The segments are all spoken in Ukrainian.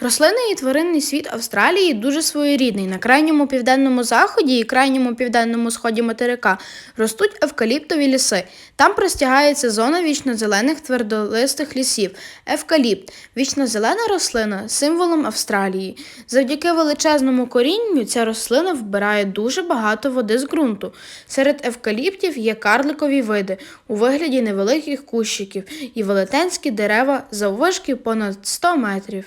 Рослинний і тваринний світ Австралії дуже своєрідний. На крайньому південному заході і крайньому південному сході материка ростуть евкаліптові ліси. Там простягається зона вічнозелених твердолистих лісів. Евкаліпт вічнозелена рослина символом Австралії. Завдяки величезному корінню ця рослина вбирає дуже багато води з ґрунту. Серед евкаліптів є карликові види у вигляді невеликих кущиків і велетенські дерева заввишки понад 100 метрів.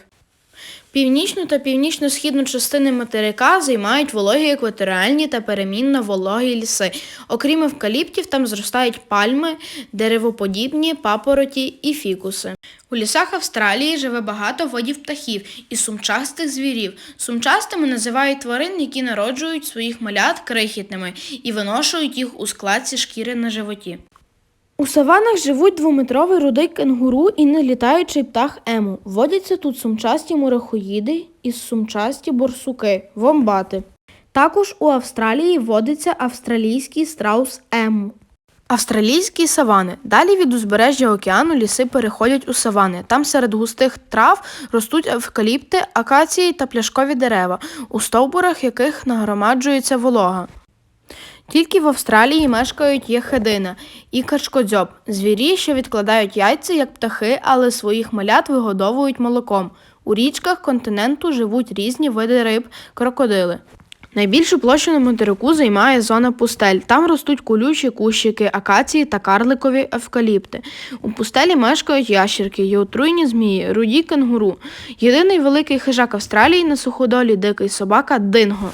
Північну та північно-східну частини материка займають вологі екваторіальні та перемінно вологі ліси. Окрім евкаліптів, там зростають пальми, деревоподібні, папороті і фікуси. У лісах Австралії живе багато видів птахів і сумчастих звірів. Сумчастими називають тварин, які народжують своїх малят крихітними і виношують їх у складці шкіри на животі. У саванах живуть двометровий рудий кенгуру і нелітаючий птах ему. Водяться тут сумчасті мурахоїди і сумчасті борсуки, вомбати. Також у Австралії водиться австралійський страус ему. Австралійські савани. Далі від узбережжя океану ліси переходять у савани. Там серед густих трав ростуть евкаліпти, акації та пляшкові дерева, у стовбурах яких нагромаджується волога. Тільки в Австралії мешкають єхидина і качкодзьоб – звірі, що відкладають яйця, як птахи, але своїх малят вигодовують молоком. У річках континенту живуть різні види риб, крокодили. Найбільшу площу на материку займає зона пустель. Там ростуть колючі кущики, акації та карликові евкаліпти. У пустелі мешкають ящерки, є отруйні змії, руді кенгуру. Єдиний великий хижак Австралії на суходолі дикий собака динго.